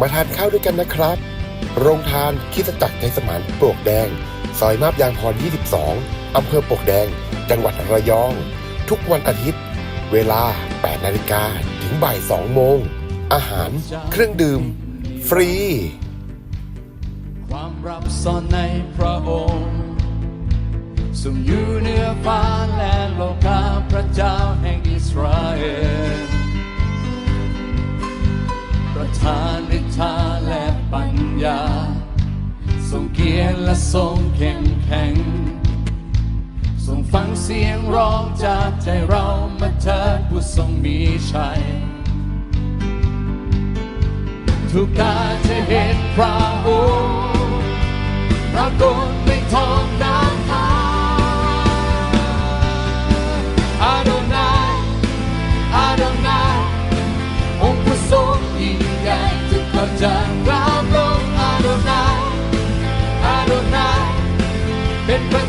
มาทานข้าวด้วยกันนะครับ โรงทานคิดจักรใจสมานปลวกแดง ซอยมาบยางพร 22 อำเภอปลวกแดง จังหวัดระยอง ทุกวันอาทิตย์ เวลา 8 นาฬิกาถึงบ่าย 2 โมง อาหาร เครื่องดื่ม ฟรี ความรับซ่อนในพระองค์ทรงอยู่เหนือฟ้าและ ทานฤทธาและปัญญา ทรงเกียรติและทรงเข้มแข็ง ทรงฟังเสียงร้องจากใจเรามาเถิดผู้ทรงมีชัย ทุกการจะเห็นพระองค์ จะกล่าวลงอาโดนายอาโดนายเป็นพระ